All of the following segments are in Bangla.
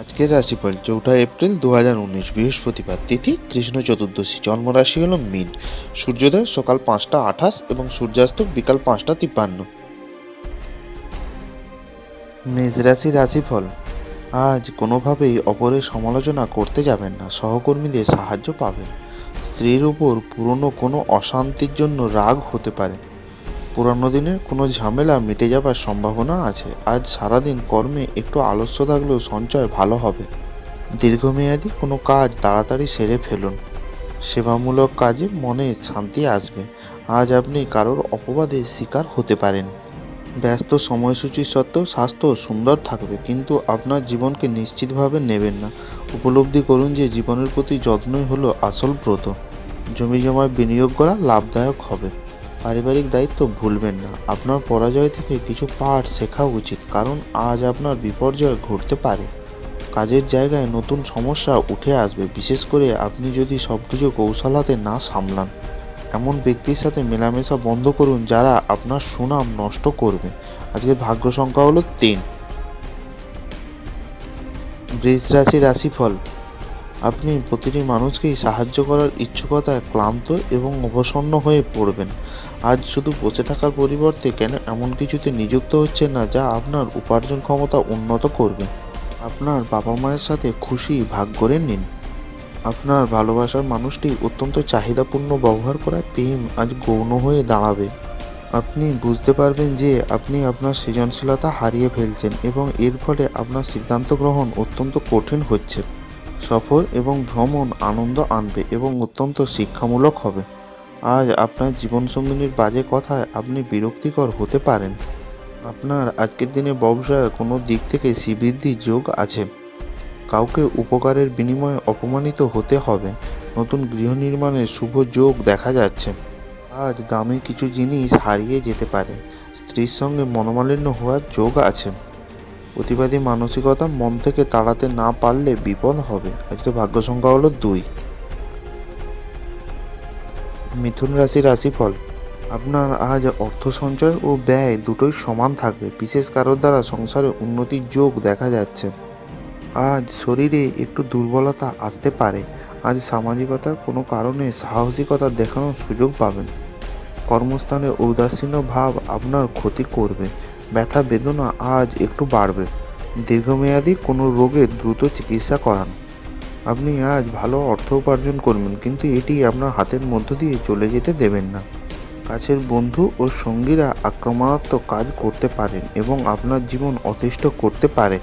আজকের রাশিফল, চৌঠা এপ্রিল দু হাজার উনিশ, বৃহস্পতিবার তিথি, কৃষ্ণ চতুর্দশী, জন্মরাশি হল মিন। সূর্যোদয় সকাল পাঁচটা আঠাশ এবং সূর্যাস্ত বিকাল পাঁচটা তিপ্পান্ন। মেষ রাশি রাশিফল, আজ কোনোভাবেই অপরের সমালোচনা করতে যাবেন না, সহকর্মীদের সাহায্য পাবেন। স্ত্রীর উপর পুরনো কোনো অশান্তির জন্য রাগ হতে পারে। পুরানো দিনের কোনো ঝামেলা মিটে যাবার সম্ভাবনা আছে। আজ সারাদিন কর্মে একটু আলস্য থাকলেও সঞ্চয় ভালো হবে। দীর্ঘমেয়াদী কোনো কাজ তাড়াতাড়ি সেরে ফেলুন। সেবামূলক কাজে মনে শান্তি আসবে। আজ আপনি কারোর অপবাদে শিকার হতে পারেন। ব্যস্ত সময়সূচি সত্ত্বেও স্বাস্থ্য সুন্দর থাকবে, কিন্তু আপনার জীবনকে নিশ্চিতভাবে নেবেন না। উপলব্ধি করুন যে জীবনের প্রতি যত্নই হলো আসল ব্রত। জমি জমায় বিনিয়োগ করা লাভদায়ক হবে। পারিবারিক দায়িত্ব ভুলবেন না। আপনার পরাজয় থেকে কিছু পাঠ শেখা উচিত, কারণ আজ আপনার বিপর্যয় ঘটতে পারে। কাজের জায়গায় নতুন সমস্যা উঠে আসবে, বিশেষ করে আপনি যদি সব কিছু কৌশলাতে না সামলান। এমন ব্যক্তির সাথে মেলামেশা বন্ধ করুন, যারা আপনার সুনাম নষ্ট করবে। আজকের ভাগ্য সংখ্যা হলো তিন। বৃষ রাশি রাশিফল। আপনি প্রতিটি মানুষকেই সাহায্য করার ইচ্ছুকতায় ক্লান্ত এবং অবসন্ন হয়ে পড়বেন। আজ শুধু বসে থাকার পরিবর্তে কেন এমন কিছুতে নিযুক্ত হচ্ছে না যা আপনার উপার্জন ক্ষমতা উন্নত করবে? আপনার বাবা মায়ের সাথে খুশি ভাগ করে নিন। আপনার ভালোবাসার মানুষটি অত্যন্ত চাহিদাপূর্ণ ব্যবহার করা প্রেম আজ গৌণ হয়ে দাঁড়াবে। আপনি বুঝতে পারবেন যে আপনি আপনার সৃজনশীলতা হারিয়ে ফেলছেন এবং এর ফলে আপনার সিদ্ধান্ত গ্রহণ অত্যন্ত কঠিন হচ্ছে। সফর এবং ভ্রমণ আনন্দ আনবে এবং অত্যন্ত শিক্ষামূলক হবে। আজ আপনার জীবনসঙ্গিনীর বাজে কথায় আপনি বিরক্তিকর হতে পারেন। আপনার আজকের দিনে ব্যবসার কোনো দিক থেকে শ্রীবৃদ্ধি যোগ আছে। কাউকে উপকারের বিনিময়ে অপমানিত হতে হবে। নতুন গৃহ নির্মাণের শুভ যোগ দেখা যাচ্ছে। আজ দামি কিছু জিনিস হারিয়ে যেতে পারে। স্ত্রীর সঙ্গে মনোমালিন্য হওয়ার যোগ আছে। প্রতিবাদী মানসিকতা মন থেকে তাড়াতে না পারলে বিপদ হবে। আজকে ভাগ্য সংখ্যা হলো দুই। মিথুন রাশি রাশিফল, আপনার আজ অর্থ সঞ্চয় ও ব্যয় দুটোই সমান থাকবে। বিশেষ কারোর দ্বারা সংসারে উন্নতির যোগ দেখা যাচ্ছে। আজ শরীরে একটু দুর্বলতা আসতে পারে। আজ সামাজিকতা কোনো কারণে সাহসিকতা দেখানোর সুযোগ পাবেন। কর্মস্থানে উদাসীন ভাব আপনার ক্ষতি করবে। ব্যথা বেদনা আজ একটু বাড়বে। দীর্ঘমেয়াদী কোনো রোগের দ্রুত চিকিৎসা করান। আপনি আজ ভালো অর্থ উপার্জন করবেন, কিন্তু এটি আপনার হাতের মধ্য দিয়ে চলে যেতে দেবেন না। কাছের বন্ধু ও সঙ্গীরা আক্রমণাত্মক কাজ করতে পারেন এবং আপনার জীবন অতিষ্ঠ করতে পারে।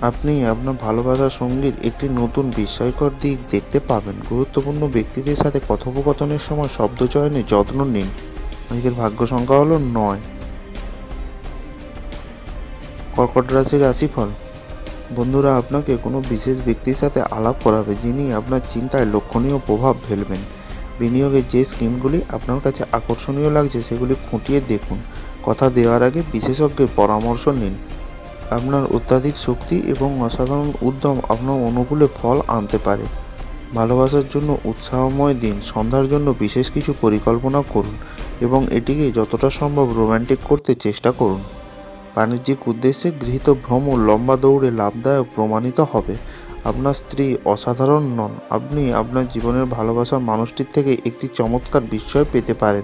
আপনি আপনার ভালোবাসার সঙ্গীর একটি নতুন বিস্ময়কর দিক দেখতে পাবেন। গুরুত্বপূর্ণ ব্যক্তিদের সাথে কথোপকথনের সময় শব্দ চয়নে যত্ন নিন। আজকের ভাগ্য সংখ্যা হলো নয়। কর্কট রাশির রাশিফল। বন্ধুরা, আপনাকে কোনো বিশেষ ব্যক্তির সাথে আলাপ করাবে যিনি আপনার চিন্তায় লক্ষণীয় প্রভাব ফেলবেন। বিনিয়োগের যে স্কিমগুলি আপনার কাছে আকর্ষণীয় লাগছে, সেগুলি খুঁটিয়ে দেখুন। কথা দেওয়ার আগে বিশেষজ্ঞের পরামর্শ নিন। আপনার অত্যাধিক শক্তি এবং অসাধারণ উদ্যম আপনার অনুকূলে ফল আনতে পারে। ভালোবাসার জন্য উৎসাহময় দিন, সন্ধ্যার জন্য বিশেষ কিছু পরিকল্পনা করুন এবং এটিকে যতটা সম্ভব রোম্যান্টিক করতে চেষ্টা করুন। বাণিজ্যিক উদ্দেশ্যে গৃহীত ভ্রমণ লম্বা দৌড়ে লাভদায়ক প্রমাণিত হবে। আপনার স্ত্রী অসাধারণ নন। আপনি আপনার জীবনের ভালোবাসার মানুষটির থেকে একটি চমৎকার বিস্ময় পেতে পারেন।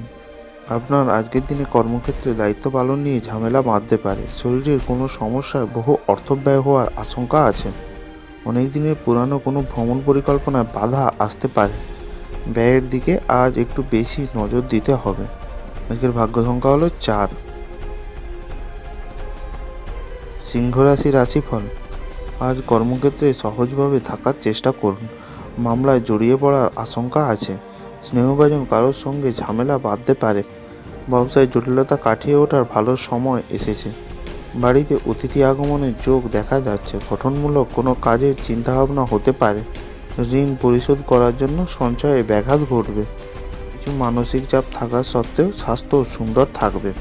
আপনার আজকের দিনে কর্মক্ষেত্রে দায়িত্ব পালন নিয়ে ঝামেলা বাঁধতে পারে। শরীরের কোনো সমস্যায় বহু অর্থ ব্যয় হওয়ার আশঙ্কা আছে। অনেক দিনের পুরানো কোনো ভ্রমণ পরিকল্পনায় বাধা আসতে পারে। ব্যয়ের দিকে আজ একটু বেশি নজর দিতে হবে। আজকের ভাগ্য সংখ্যা হলো চার। সিংহ রাশি রাশিফল, আজ কর্মক্ষেত্রে সহজভাবে থাকার চেষ্টা করুন। মামলায় জড়িয়ে পড়ার আশঙ্কা আছে। স্নেহভাজন কারোর সঙ্গে ঝামেলা বাঁধতে পারে। ব্যবসায় জটিলতা কাটিয়ে ওঠার ভালো সময় এসেছে। বাড়িতে অতিথি আগমনের যোগ দেখা যাচ্ছে। গঠনমূলক কোনো কাজের চিন্তাভাবনা হতে পারে। ঋণ পরিশোধ করার জন্য সঞ্চয়ে ব্যাঘাত ঘটবে। কিছু মানসিক চাপ থাকা সত্ত্বেও স্বাস্থ্য সুন্দর থাকবে।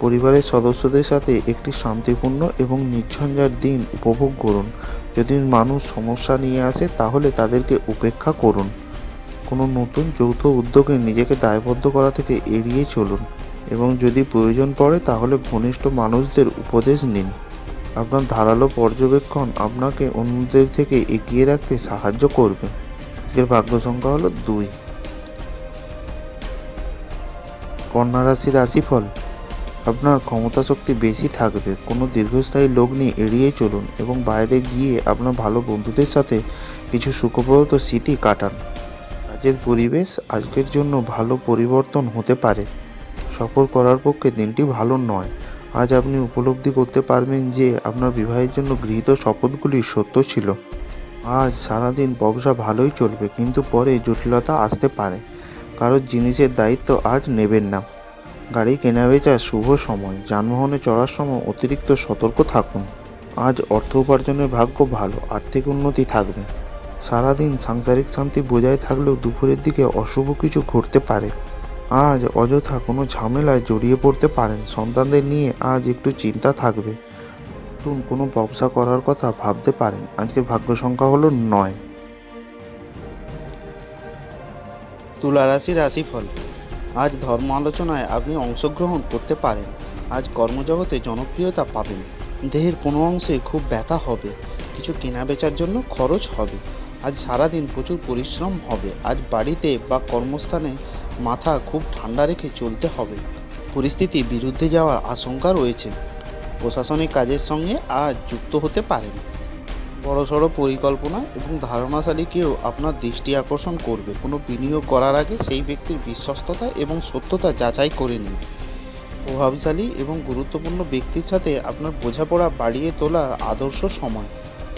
পরিবারের সদস্যদের সাথে একটি শান্তিপূর্ণ এবং নির্ঝঞ্ঝাট দিন উপভোগ করুন। যদি মানুষ সমস্যা নিয়ে আসে, তাহলে তাদেরকে উপেক্ষা করুন। কোনো নতুন যৌথ উদ্যোগে নিজেকে দায়বদ্ধ করা থেকে এড়িয়ে চলুন এবং যদি প্রয়োজন পড়ে, তাহলে ঘনিষ্ঠ মানুষদের উপদেশ নিন। আপনার ধারালো পর্যবেক্ষণ আপনাকে অন্যদের থেকে এগিয়ে রাখতে সাহায্য করবে। আজকের ভাগ্য সংখ্যা হলো দুই। কন্যা রাশি রাশিফল আপনার ক্ষমতা শক্তি বেশি থাকবে। কোনো দীর্ঘস্থায়ী লগ্নি এড়িয়ে চলুন এবং বাইরে গিয়ে আপনার ভালো বন্ধুদের সাথে কিছু সুখপ্রদ স্মৃতি কাটান। কাজের পরিবেশ আজকের জন্য ভালো পরিবর্তন হতে পারে। সফর করার পক্ষে দিনটি ভালো নয়। আজ আপনি উপলব্ধি করতে পারবেন যে আপনার বিবাহের জন্য গৃহীত শপথগুলি সত্য ছিল। আজ সারাদিন ব্যবসা ভালোই চলবে, কিন্তু পরে জটিলতা আসতে পারে। কারোর জিনিসের দায়িত্ব আজ নেবেন না। গাড়ি কেনাবেচার শুভ সময়। যানবাহনে চড়ার সময় অতিরিক্ত সতর্ক থাকুন। আজ অর্থ উপার্জনের ভাগ্য ভালো, আর্থিক উন্নতি থাকবে। সারাদিন সাংসারিক শান্তি বজায় থাকলেও দুপুরের দিকে অশুভ কিছু ঘটতে পারে। আজ অযথা কোনো ঝামেলায় জড়িয়ে পড়তে পারেন। সন্তানদের নিয়ে আজ একটু চিন্তা থাকবে। নতুন কোনো ব্যবসা করার কথা ভাবতে পারেন। আজকের ভাগ্য সংখ্যা হলো নয়। তুলা রাশি রাশিফল। আজ ধর্ম আলোচনায় আপনি অংশগ্রহণ করতে পারেন। আজ কর্মজগতে জনপ্রিয়তা পাবেন। দেহের কোনো অংশে খুব ব্যথা হবে। কিছু কেনা বেচার জন্য খরচ হবে। আজ সারাদিন প্রচুর পরিশ্রম হবে। আজ বাড়িতে বা কর্মস্থানে মাথা খুব ঠান্ডা রেখে চলতে হবে। পরিস্থিতি বিরুদ্ধে যাওয়ার আশঙ্কা রয়েছে। প্রশাসনিক কাজের সঙ্গে আজ যুক্ত হতে পারেন। বড়সড় পরিকল্পনা এবং ধারণাশালী কেউ আপনার দৃষ্টি আকর্ষণ করবে। কোনো বিনিয়োগ করার আগে সেই ব্যক্তির বিশ্বস্ততা এবং সত্যতা যাচাই করে নিন। প্রভাবশালী এবং গুরুত্বপূর্ণ ব্যক্তির সাথে আপনার বোঝাপড়া বাড়িয়ে তোলার আদর্শ সময়।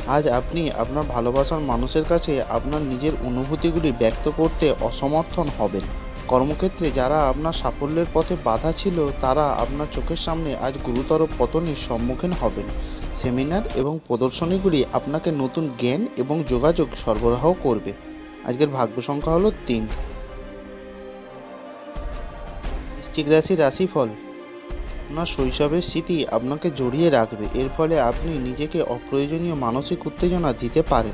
আজ আপনি আপনার ভালোবাসার মানুষের কাছে আপনার নিজের অনুভূতিগুলি ব্যক্ত করতে অসমর্থন হবেন। কর্মক্ষেত্রে যারা আপনার সাফল্যের পথে বাধা ছিল, তারা আপনার চোখের সামনে আজ গুরুতর পতনের সম্মুখীন হবেন। সেমিনার এবং প্রদর্শনীগুলি আপনাকে নতুন জ্ঞান এবং যোগাযোগ সরবরাহ করবে। আজকের ভাগ্য সংখ্যা হলো তিন। বৃশ্চিক রাশি রাশিফল। আপনার শৈশবের স্মৃতি আপনাকে জড়িয়ে রাখবে। এর ফলে আপনি নিজেকে অপ্রয়োজনীয় মানসিক উত্তেজনা দিতে পারেন।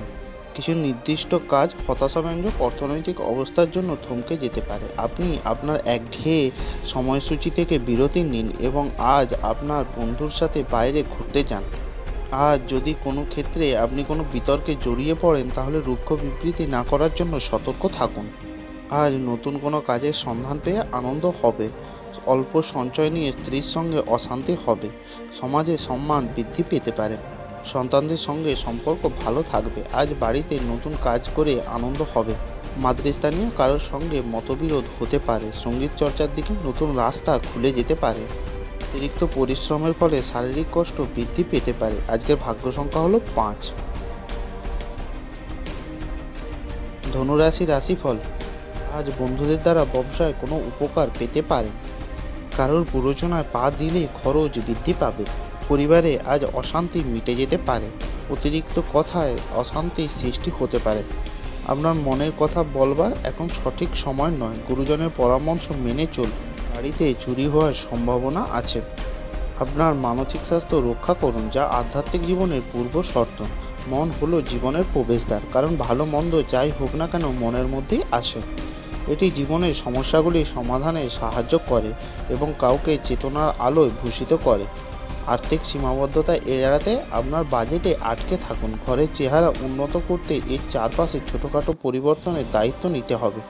কিছু নির্দিষ্ট কাজ হতাশাব্যঞ্জক অর্থনৈতিক অবস্থার জন্য থমকে যেতে পারে। আপনি আপনার একঘেয়ে সময়সূচি থেকে বিরতি নিন এবং আজ আপনার বন্ধুর সাথে বাইরে ঘুরতে যান। আজ যদি কোনো ক্ষেত্রে আপনি কোনো বিতর্কে জড়িয়ে পড়েন, তাহলে রুক্ষ বিবৃতি না করার জন্য সতর্ক থাকুন। আজ নতুন কোনো কাজের সন্ধান পেয়ে আনন্দ হবে। অল্প সঞ্চয় নিয়ে স্ত্রীর সঙ্গে অশান্তি হবে। সমাজে সম্মান বৃদ্ধি পেতে পারে। সন্তানদের সঙ্গে সম্পর্ক ভালো থাকবে। আজ বাড়িতে নতুন কাজ করে আনন্দ হবে। মাতৃস্থানীয় কারোর সঙ্গে মতবিরোধ হতে পারে। সংগীত চর্চার দিকে নতুন রাস্তা খুলে যেতে পারে। অতিরিক্ত পরিশ্রমের ফলে শারীরিক কষ্ট বৃদ্ধি পেতে পারে। আজকের ভাগ্য সংখ্যা হলো পাঁচ। ধনুরাশি রাশিফল, আজ বন্ধুদের দ্বারা ব্যবসায় কোনো উপকার পেতে পারেন কারোর প্ররোচনায় পা দিলে খরচ বৃদ্ধি পাবে। পরিবারে আজ অশান্তি মিটে যেতে পারে। অতিরিক্ত কথায় অশান্তির সৃষ্টি হতে পারে। আপনার মনের কথা বলবার এখন সঠিক সময় নয়। গুরুজনের পরামর্শ মেনে চল বাড়িতে চুরি হওয়ার সম্ভাবনা আছে। আপনার মানসিক স্বাস্থ্য রক্ষা করুন, যা আধ্যাত্মিক জীবনের পূর্ব শর্ত। মন হলো জীবনের প্রবেশদ্বার, কারণ ভালো মন্দ যাই হোক না কেন মনের মধ্যেই আসে। এটি জীবনের সমস্যাগুলি সমাধানে সাহায্য করে এবং কাউকে চেতনার আলোয় ভূষিত করে। আর্থিক সীমাবদ্ধতা এড়াতে আপনার বাজেটে আটকে থাকুন। ঘরের চেহারা উন্নত করতে এর চারপাশে ছোটোখাটো পরিবর্তনের দায়িত্ব নিতে হবে।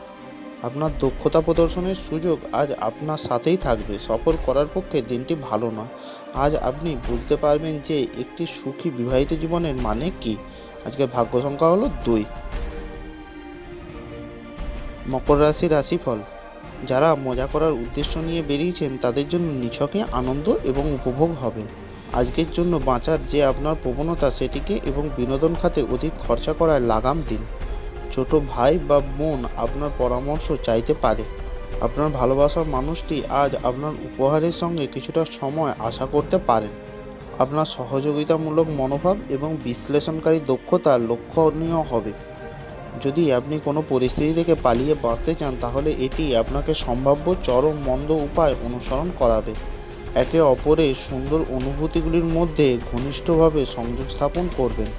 আপনার দক্ষতা প্রদর্শনের সুযোগ আজ আপনার সাথেই থাকবে। সফর করার পক্ষে দিনটি ভালো নয়। আজ আপনি বুঝতে পারবেন যে একটি সুখী বিবাহিত জীবনের মানে কি। আজকের ভাগ্য সংখ্যা হলো দুই। মকর রাশি রাশিফল। যারা মজা করার উদ্দেশ্য নিয়ে বেরিয়েছেন, তাদের জন্য নিছকে আনন্দ এবং উপভোগ হবে। আজকের জন্য বাঁচার যে আপনার প্রবণতা, সেটিকে এবং বিনোদন খাতে অধিক খরচা করায় লাগাম দিন। ছোট ভাই বা বোন আপনার পরামর্শ চাইতে পারে। আপনার ভালোবাসার মানুষটি আজ আপনার উপহারের সঙ্গে কিছুটা সময় আশা করতে পারেন। আপনার সহযোগিতামূলক মনোভাব এবং বিশ্লেষণকারী দক্ষতা লক্ষণীয় হবে। যদি আপনি কোনো পরিস্থিতি থেকে পালিয়ে বাঁচতে চান, তাহলে এটি আপনাকে সম্ভাব্য চরম মন্দ উপায় অনুসরণ করাবে। একে অপরের সুন্দর অনুভূতিগুলির মধ্যে ঘনিষ্ঠভাবে সংযোগ স্থাপন করবেন।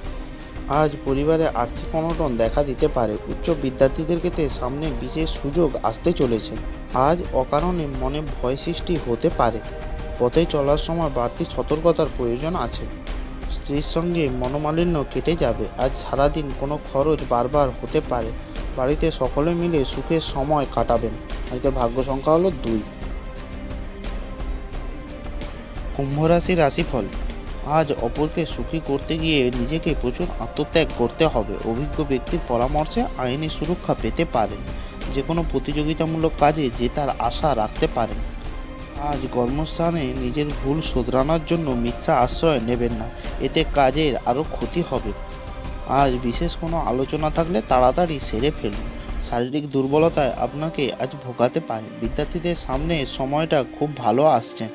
আজ পরিবারে আর্থিক অনটন দেখা দিতে পারে। উচ্চ বিদ্যার্থীদের ক্ষেত্রে সামনে বিশেষ সুযোগ আসতে চলেছে। আজ অকারণে মনে ভয় সৃষ্টি হতে পারে। পথে চলার সময় বাড়তি সতর্কতার প্রয়োজন আছে। স্ত্রীর সঙ্গে মনোমালিন্য কেটে যাবে। আজ সারাদিন কোনো খরচ বারবার হতে পারে। বাড়িতে সকলে মিলে সুখের সময় কাটাবেন। আজকের ভাগ্য সংখ্যা হলো দুই। কুম্ভ রাশির রাশিফল। আজ অপরকে সুখী করতে গিয়ে নিজেকে প্রচুর আত্মত্যাগ করতে হবে। অভিজ্ঞ ব্যক্তির পরামর্শে আইনি সুরক্ষা পেতে পারেন। যে কোনো প্রতিযোগিতামূলক কাজে জেতার আশা রাখতে পারেন। আজ কর্মস্থানে নিজের ভুল শোধরানোর জন্য মিথ্যা আশ্রয় নেবেন না। এতে কাজের আরও ক্ষতি হবে। আজ বিশেষ কোনো আলোচনা থাকলে তাড়াতাড়ি সেরে ফেলুন। শারীরিক দুর্বলতায় আপনাকে আজ ভোগাতে পারে। বিদ্যার্থীদের সামনে সময়টা খুব ভালো আসছে।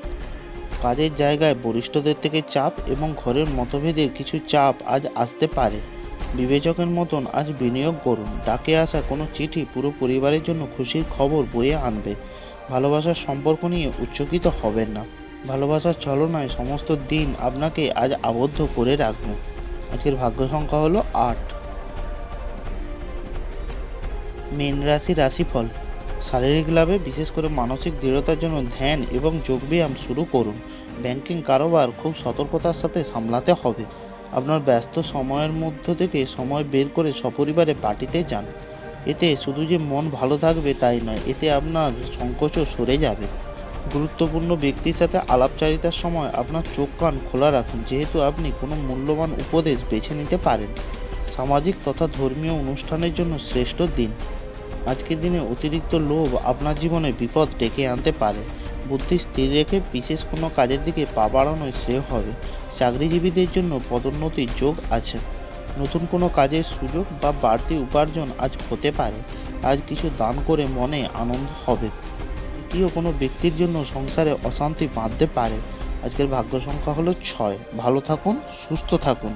কাজের জায়গায় বরিষ্ঠদের থেকে চাপ এবং ঘরের মতভেদের কিছু চাপ আজ আসতে পারে। বিবেচকের মতন আজ বিনিয়োগ করুন। ডাকে আসা কোনো চিঠি পুরো পরিবারের জন্য খুশির খবর বয়ে আনবে। ভালোবাসার সম্পর্ক নিয়ে উচ্চকিত হবেন না। ভালোবাসার ছলনায় সমস্ত দিন আপনাকে আজ আবদ্ধ করে রাখবে। আজকের ভাগ্য সংখ্যা হলো আট। মীন রাশি রাশিফল। শারীরিক লাভে বিশেষ করে মানসিক দৃঢ়তার জন্য ধ্যান এবং যোগব্যায়াম শুরু করুন। ব্যাংকিং কারোবার খুব সতর্কতার সাথে সামলাতে হবে। আপনার ব্যস্ত সময়ের মধ্য থেকে সময় বের করে সপরিবারে পার্টিতে যান। এতে শুধু যে মন ভালো থাকবে তাই নয়, এতে আপনার সংকোচও সরে যাবে। গুরুত্বপূর্ণ ব্যক্তির সাথে আলাপচারিতার সময় আপনার চোখ কান খোলা রাখুন, যেহেতু আপনি কোনো মূল্যবান উপদেশ বেছে নিতে পারেন। সামাজিক তথা ধর্মীয় অনুষ্ঠানের জন্য শ্রেষ্ঠ দিন। আজকের দিনে অতিরিক্ত লোভ আপনার জীবনে বিপদ ডেকে আনতে পারে। বুদ্ধি স্থির রেখে বিশেষ কোনো কাজের দিকে পা বাড়ানোই শ্রেয় হবে। চাকরিজীবীদের জন্য পদোন্নতির যোগ আছে। নতুন কোনো কাজের সুযোগ বা বাড়তি উপার্জন আজ হতে পারে। আজ কিছু দান করে মনে আনন্দ হবে। তৃতীয় কোনো ব্যক্তির জন্য সংসারে অশান্তি বাঁধতে পারে। আজকের ভাগ্য সংখ্যা হলো ছয়। ভালো থাকুন, সুস্থ থাকুন।